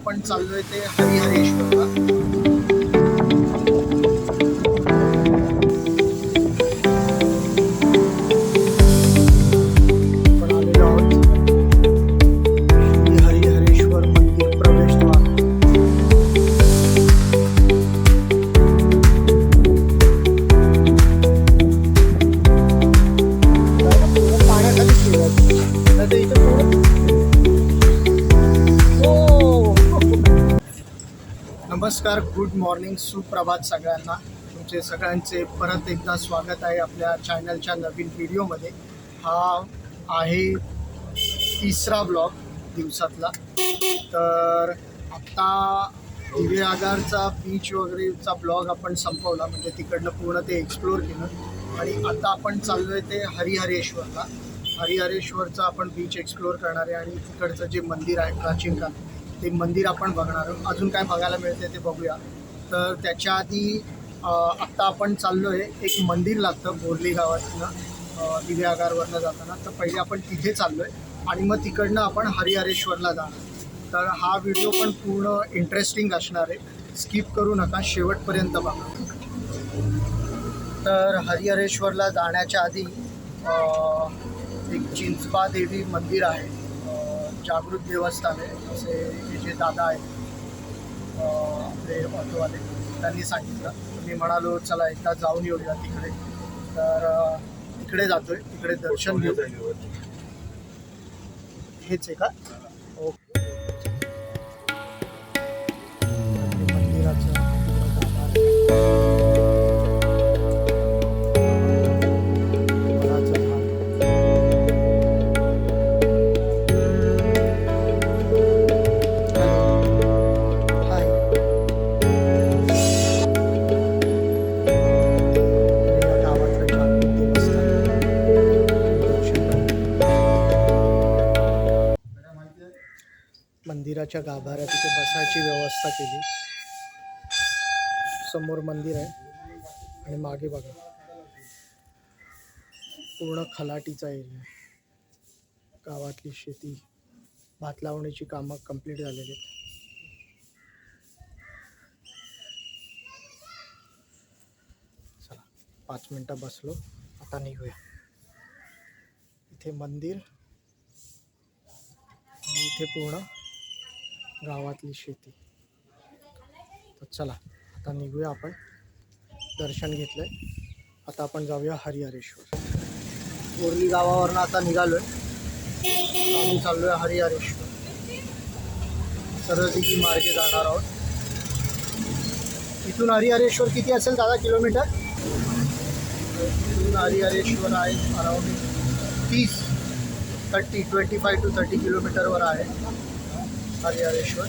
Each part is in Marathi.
आपण चाललोय ते हरिहरेश्वरला. मॉर्निंग सुप्रभात सगळ्यांना. तुमचे सगळ्यांचे परत एकदा स्वागत आहे आपल्या चॅनलच्या नवीन व्हिडिओमध्ये हा आहे तिसरा ब्लॉग दिवसातला. तर आत्ता दिवे आगारचा बीच वगैरेचा ब्लॉग आपण संपवला. म्हणजे तिकडनं पूर्ण ते एक्सप्लोर केलं. आणि आता आपण चाललो आहे ते हरिहरेश्वरला. हरिहरेश्वरचा आपण बीच एक्सप्लोर करणार आहे. आणि तिकडचं जे मंदिर आहे प्राचीन काळ ते मंदिर आपण बघणार आहोत. अजून काय बघायला मिळते ते बघूया. तर त्याच्या आधी आत्ता आपण चाललो आहे एक मंदिर लागतं बोरली गावातनं अं, दिवे आगारवरनं जाताना. तर पहिले आपण तिथे चाललो आहे आणि मग तिकडनं आपण हरिहरेश्वरला जाणार. तर हा व्हिडिओ पण पूर्ण इंटरेस्टिंग असणार आहे. स्किप करू नका शेवटपर्यंत बघा. तर हरिहरेश्वरला जाण्याच्या आधी एक चिंचबा देवी मंदिर आहे. जागृत देवस्थान आहे. असे हे जे दादा आहेत आपले ऑटोवाले. त्यांनी सांगितलं. मी म्हणालो चला एकदा जाऊन येऊया तिकडे. तर तिकडे जातोय. तिकडे दर्शन घेऊ हेच आहे का? ओके. मंदिराचं मंदिराच्या गाभाऱ्यात तिथे बसायची व्यवस्था केली. समोर मंदिर आहे. आणि मागे बघा. पूर्ण खलाटीचा एरिया गावातली शेती भात लावण्याची कामं कंप्लीट झालेली आहेत. चला पाच मिनटं बसलो. आता निघूया. इथे मंदिर. आणि इथे पूर्ण गावातली शेती. तर चला आता निघूया आपण. दर्शन घेतलंय. आता आपण जाऊया हरिहरेश्वर. बोरली गावावरनं आता निघालोय. आम्ही चाललोय हरिहरेश्वर. सरळ मार्गे जाणार आहोत. इथून हरिहरेश्वर किती असेल दादा किलोमीटर? इथून हरिहरेश्वर आहे अराउंड तीस thirty twenty five to thirty किलोमीटरवर आहे. हरिहरेश्वर।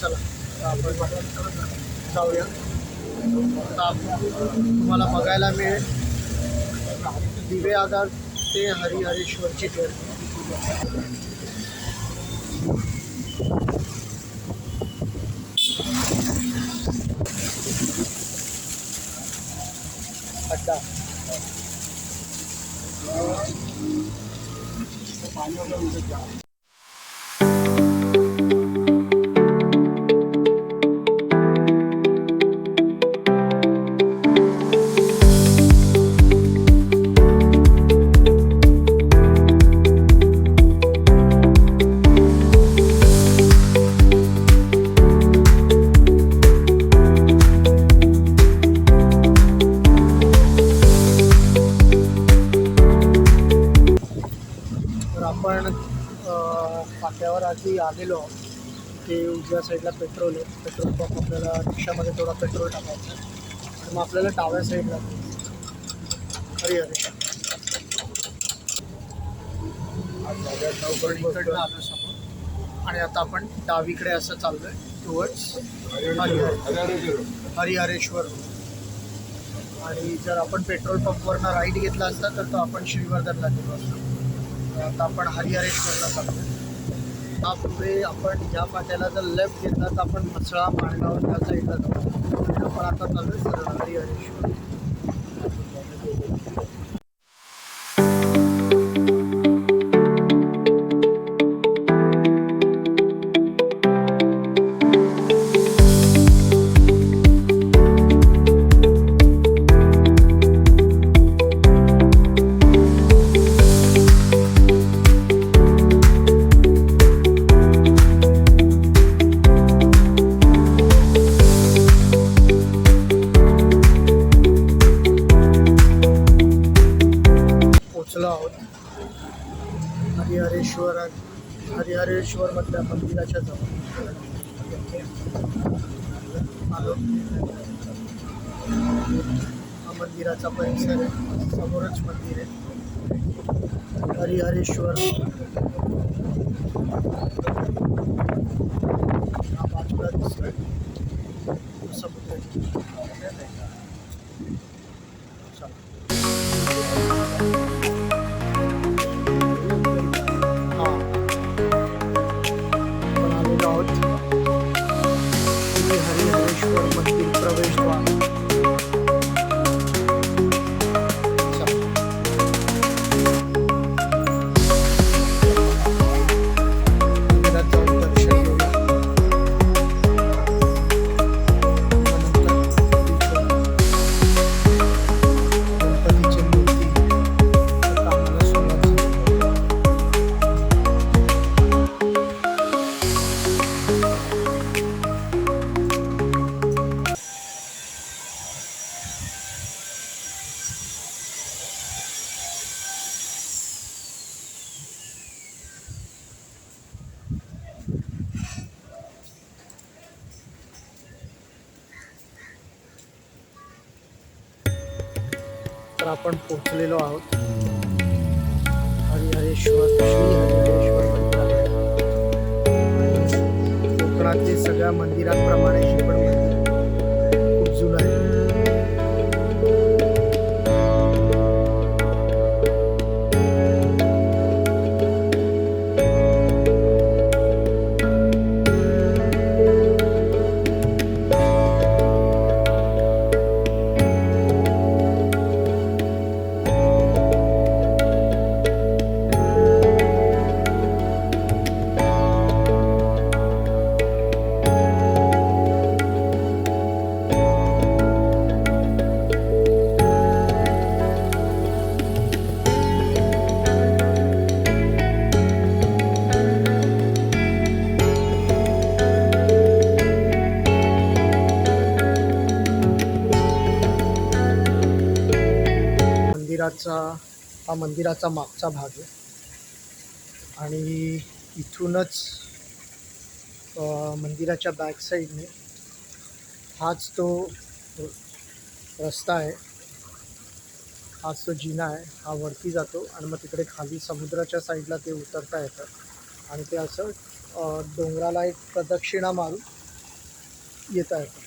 चला आपण जाऊया. तुम्हाला दिवे आगार ते हरिहरेश्वरची जर्नी अड्डा फाट्यावर आधी आलेलो ते उजव्या साईडला पेट्रोल आहे. पेट्रोल पंप आपल्याला रिक्षामध्ये थोडा पेट्रोल टाकायचं आणि मग आपल्याला डाव्या साईडला हरी अरे इकडनं आलो समोर. आणि आता आपण डावीकडे असं चाललोय टुवर्ड्स हरिहरेश्वर. आणि जर आपण पेट्रोल पंपवरनं राईट घेतला असता तर तो आपण श्रीवर्धनला गेलो असतो. आता आपण हरिहरेश्वरला चाललो हा पुढे आपण या पाट्याला जर लेफ्ट घेतला तर आपण मसळा माळगाव त्या साईडला जाऊ. आपण आता चालू आहे सरळ हरिहरेश्वर हरिहरेश्वर हरिहरेश्वर मधल्या मंदिराच्या जवळ. आलो हा मंदिराचा परिसर आहे. समोरच मंदिर आहे. हरिहरेश्वर. हा बाजूला दिसतोय. समुद्र. तर आपण पोहोचलेलो आहोत. हरिहरेश्वर श्री हरिहरेश्वर मंदिरात कोकणातील सगळ्या मंदिरांप्रमाणे शिवण मंदिर मंदिराचा हा मंदिराचा मागचा भाग आहे. आणि इथूनच मंदिराच्या बॅक साईडने हाच तो रस्ता आहे. हाच तो जिना आहे. हा वरती जातो आणि मग तिकडे खाली समुद्राच्या साईडला ते उतरता येतं. आणि ते असं डोंगराला एक प्रदक्षिणा मारून येता येतं.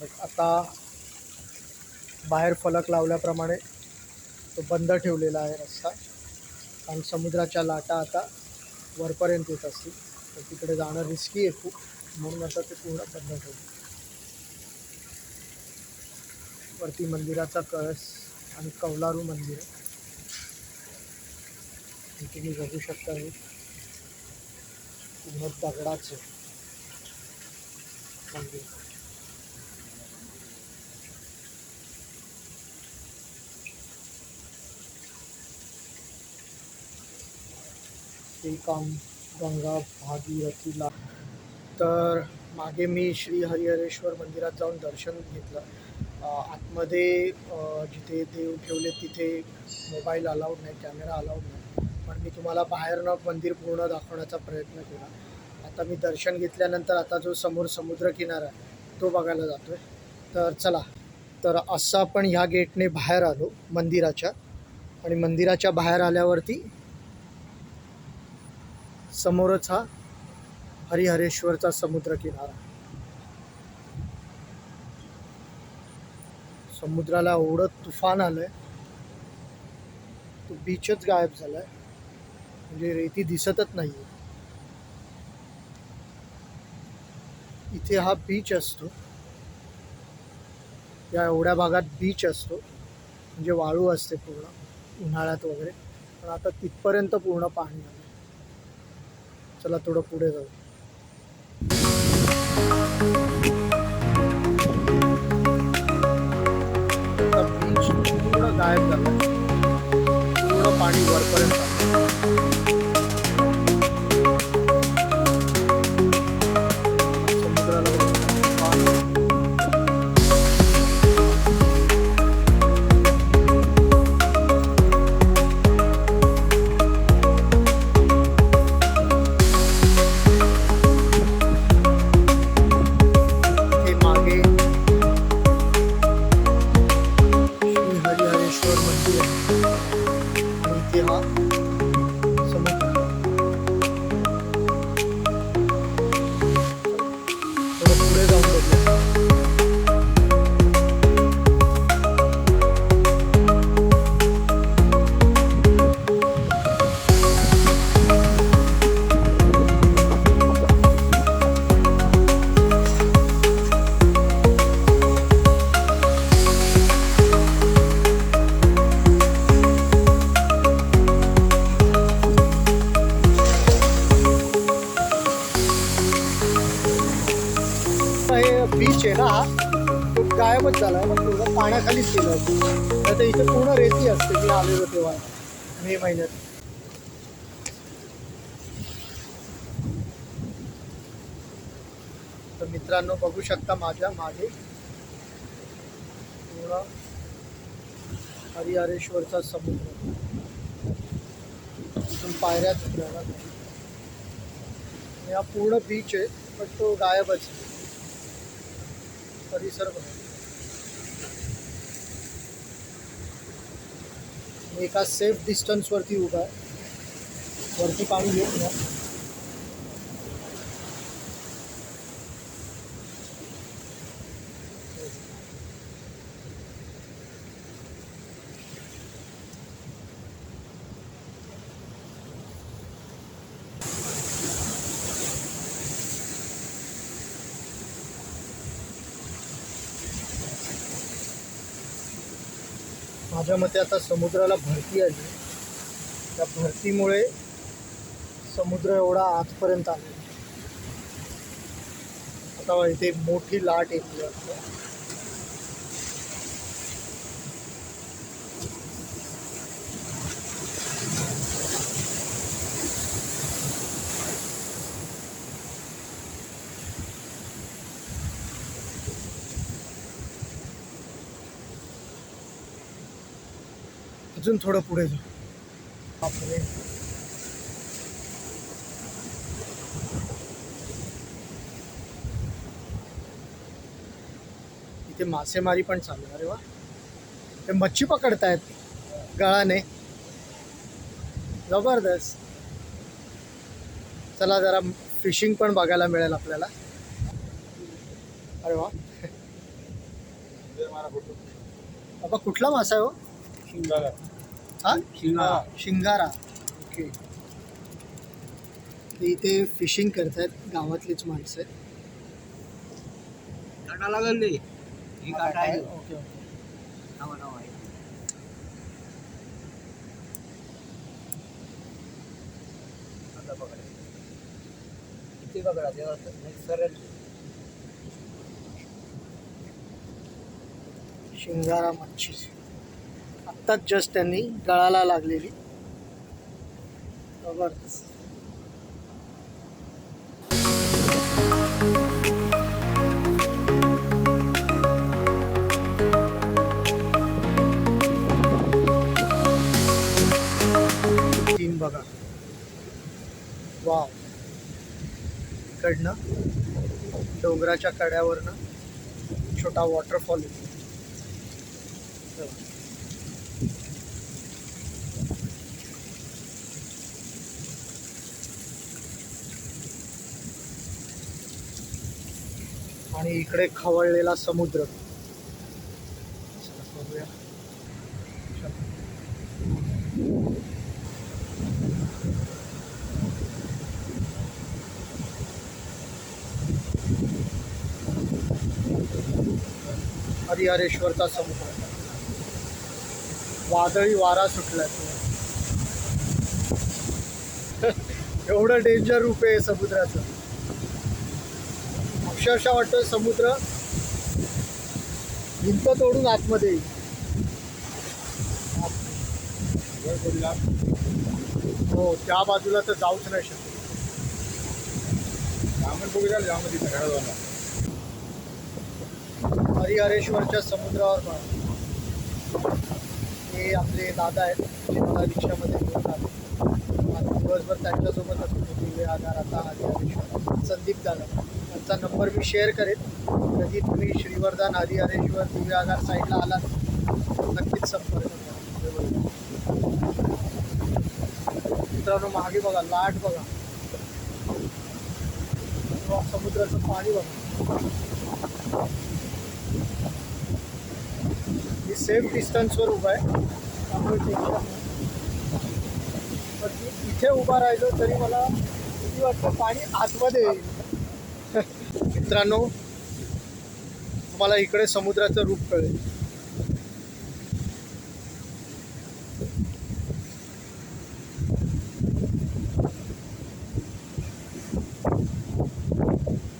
बट आता बाहेर फलक लावल्याप्रमाणे तो बंद ठेवलेला आहे रस्ता. आणि समुद्राच्या लाटा आता वरपर्यंत येत असतील. तर तिकडे जाणं रिस्की आहे खूप. म्हणून आता ते पूर्ण बंद ठेवलं. वरती मंदिराचा कळस आणि कौलारू मंदिर. आहे तुम्ही बघू शकता हे. पूर्ण दगडाचं मंदिर. श्रीकांत गंगा भागीरथीला. तर मागे मी श्री हरिहरेश्वर मंदिरात जाऊन दर्शन घेतलं. आतमध्ये जिथे देव ठेवले तिथे मोबाईल अलाउड नाही कॅमेरा अलाउड नाही. पण मी तुम्हाला बाहेरनं मंदिर पूर्ण दाखवण्याचा प्रयत्न केला. आता मी दर्शन घेतल्यानंतर आता जो समोर समुद्रकिनारा आहे तो बघायला जातो आहे तर चला. तर असं आपण ह्या गेटने बाहेर आलो मंदिराच्या. आणि मंदिराच्या बाहेर आल्यावरती समोरच हा हरिहरेश्वरचा समुद्र किनारा. समुद्राला एवढं तुफान आलंय. तो बीचच गायब झालाय. म्हणजे रेती दिसतच नाहीये. इथे हा बीच असतो. या एवढ्या भागात बीच असतो. म्हणजे वाळू असते पूर्ण उन्हाळ्यात वगैरे. पण आता तिथपर्यंत पूर्ण पाणी आलं चला थोडं पुढे जाऊ. गायब झालं थोडं पाणी वरपर्यंत चाळीस किलो गेला तर इथे पूर्ण रेती असते मी आलेलो तेव्हा मे महिन्यात. तर मित्रांनो बघू शकता माझ्या मागे पूर्ण हरिहरेश्वरचा समुद्र. इथून पायऱ्याच हा पूर्ण बीच आहे पण तो गायबच परिसर बघा. एका सेफ डिस्टन्सवरती उभा आहे. वरती पाणी येत नाही माझ्या मते आता समुद्राला भरती आली. त्या भरतीमुळे समुद्र एवढा आजपर्यंत आला. आता इथे मोठी लाट येते. अजून थोडं पुढे जाऊ बापरे. इथे मासेमारी पण चालू आहे. अरे वा. ते मच्छी पकडतायत. गळाने. जबरदस्त. चला जरा फिशिंग पण बघायला मिळेल आपल्याला. अरे वा. बाबा कुठला मासा आहे हो? हा? शिंगारा. शिंगारा. ओके. ते इथे फिशिंग करतायत गावातलीच माणसं. आहेत. काटा लागल ही काटा आहे. Okay okay. नावा नावा आहे. आता सरळ शिंगारा मच्छी. आत्ताच जस्ट त्यांनी गळाला लागलेली. जबरदस्त. तीन बघा. वाव. इकडनं डोंगराच्या कड्यावरनं छोटा वॉटरफॉल येतो. आणि इकडे खवळलेला समुद्र. हरिहरेश्वरचा समुद्र. वादळी वारा सुटलाय. एवढं डेंजर रूप आहे समुद्राचं. अक्षरशः वाटतं समुद्र भिंत तोडून आतमध्ये हो त्या बाजूला तर जाऊच नाही शकत. हरिहरेश्वरच्या समुद्रावर. हे आपले दादा आहेत जे मला रिक्षामध्ये घेऊन आले. आता दिवसभर त्यांच्यासोबत असतो दिवे आधार आता हरिहरेश्वर. संदीप दादा. त्यांचा नंबर मी शेअर करेन. कधी तुम्ही श्रीवर्धन हरिहरेश्वर दिव्य आधार साईडला आलात नक्कीच संपर्क करा. मित्रांनो मागे बघा लाट बघा. समुद्राचं पाणी बघा. मी सेफ डिस्टन्सवर उभा आहे. त्यामुळे पण मी इथे उभा राहिलो तरी मला किती वाटतं पाणी आतमध्ये येईल. मित्रांनो तुम्हाला इकडे समुद्राचं रूप कळेल.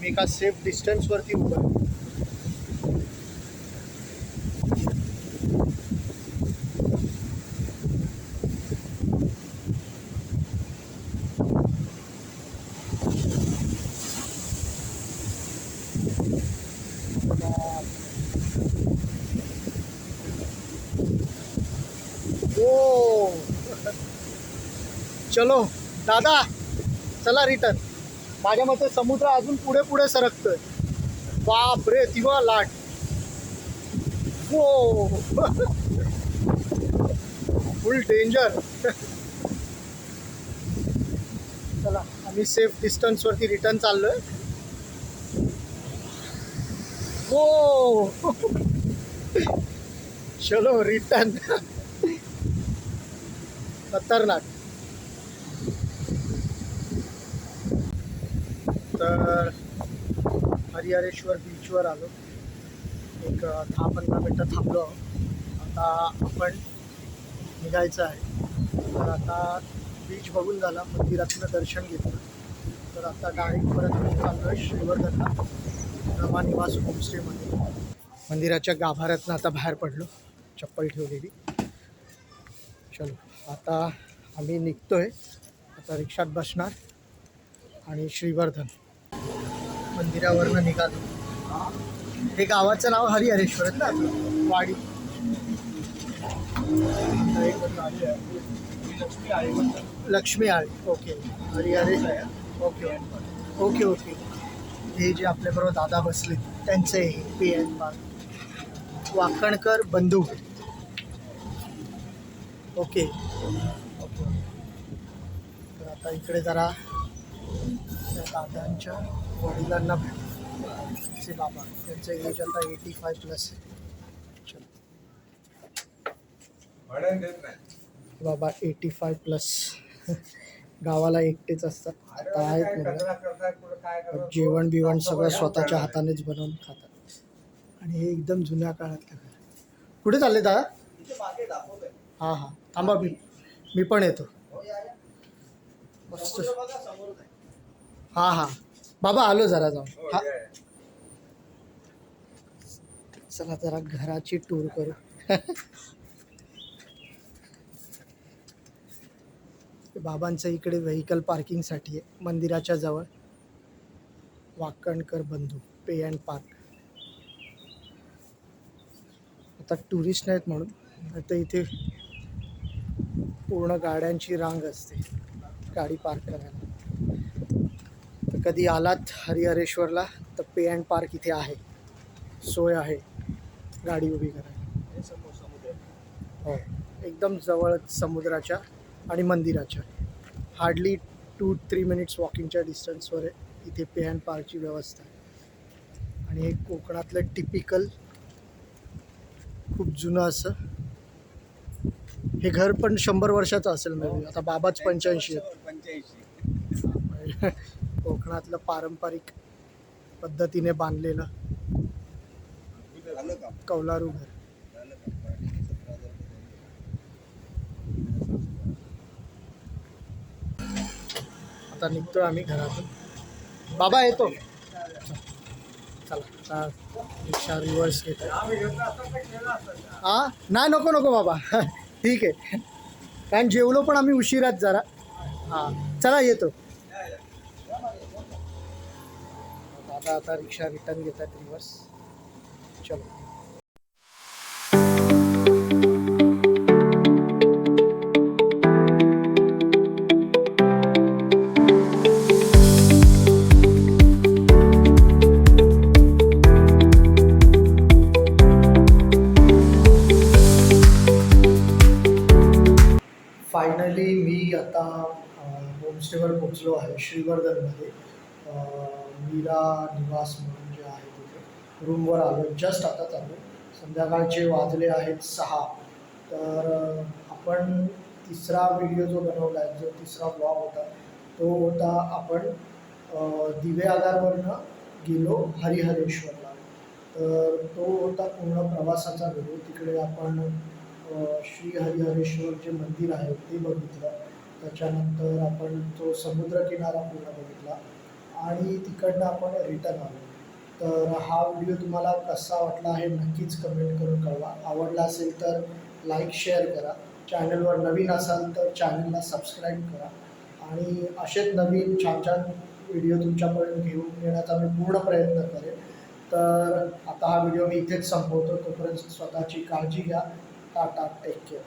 मी एका सेफ डिस्टन्सवरती उभं चलो दादा चला रिटर्न माझ्या मते समुद्र अजून पुढे पुढे सरकतोय. बाप रे तिवा लाट. हो. फुल डेंजर चला आम्ही सेफ डिस्टन्सवरती रिटर्न चाललोय. हो. चलो रिटर्न खतरनाक. तर हरिहरेश्वर बीचवर आलो. एक दहा पंधरा मिनटं थांबलो. आता आपण निघायचं आहे. तर आता बीच बघून झाला मंदिरातलं दर्शन घेतलं. तर आता डायरेक्ट परत मी चाललो आहे श्रीवर्धनला. रमा निवास होमस्टेमध्ये मंदिराच्या गाभाऱ्यातनं आता बाहेर पडलो. चप्पल ठेवलेली. चलो आता आम्ही निघतोय. आता रिक्षात बसणार आणि श्रीवर्धन. मंदिरावरनं निघालो. हे गावाचं नाव हरिहरेश्वर आहे ना वाडी. लक्ष्मी आळी. Okay. Harihare okay. Okay okay. हे जे आपल्याबरोबर दादा बसले त्यांचे हे पी एन पार्क वाकणकर बंधू. Okay okay. तर आता इकडे जरा त्या दादांच्या वडिलांना भेटचे बाबा त्यांचं एज आता एटी फाय प्लस. बाबा एटी फाय प्लस गावाला एकटेच असतात. आता आहेत जेवण बिवण सगळं स्वतःच्या हातानेच बनवून खातात. आणि हे एकदम जुन्या काळातलं घर. कुठे चालले दादा? हां हां. थांबा मी मी पण येतो. मस्त. हां हां. बाबा आलो जरा जाऊन. हा चला जरा घराची टूर करू. बाबांचं इकडे व्हेकल पार्किंगसाठी आहे. मंदिराच्या जवळ. वाकणकर बंधू पे अँड पार्क आता टुरिस्ट नाहीत म्हणून. आता इथे पूर्ण गाड्यांची रांग असते. गाडी पार्क करायला. कधी आलात हरिहरेश्वरला तर पे अँड पार्क इथे आहे. सोय आहे. गाडी उभी करायला हो. एकदम जवळ समुद्राच्या आणि मंदिराच्या. हार्डली टू थ्री मिनिट्स वॉकिंगच्या डिस्टन्सवर आहे. इथे पे अँड पार्कची व्यवस्था आहे. आणि हे कोकणातलं टिपिकल खूप जुनं असं. हे घर पण शंभर वर्षाचं असेल म्हणजे आता बाबाच पंच्याऐंशी आहेत. कोकणातलं पारंपरिक पद्धतीने बांधलेलं कौलारू घर. आता निघतोय आम्ही घरातून. बाबा येतो. चला रिक्षा रिवर्स घेत हा नाही नको नको बाबा. ठीक आहे. कारण जेवलो पण आम्ही उशिराच जरा. हां चला येतो. आता आता रिक्षा रिटर्न घेतात रिव्हर्स चलो. फायनली मी आता होमस्टेवर पोचलो आहे श्रीवर्धनमध्ये. मीरा निवास म्हणून जे आहे तिथे. रूमवर आलो. जस्ट आता आलो संध्याकाळचे वाजले आहेत सहा. तर आपण तिसरा व्हिडिओ जो बनवला आहे जो तिसरा ब्लॉग होता तो होता आपण दिवे आगारवरनं गेलो हरिहरेश्वरला. तर तो होता पूर्ण प्रवासाचा व्हिडिओ तिकडे आपण श्री हरिहरेश्वर जे मंदिर आहे ते बघितलं. त्याच्यानंतर आपण तो समुद्रकिनारा पूर्ण बघितला. आणि तिकडनं आपण रिटर्न आलो. तर हा व्हिडिओ तुम्हाला कसा वाटला हे नक्कीच कमेंट करून कळवा. आवडला असेल तर लाईक शेअर करा. चॅनलवर नवीन असाल तर चॅनलला सबस्क्राईब करा. आणि असेच नवीन छान छान व्हिडिओ तुमच्यापर्यंत घेऊन येण्याचा मी पूर्ण प्रयत्न करेन. तर आता हा व्हिडिओ मी इथेच संपवतो. तोपर्यंत स्वतःची काळजी घ्या. Tata take care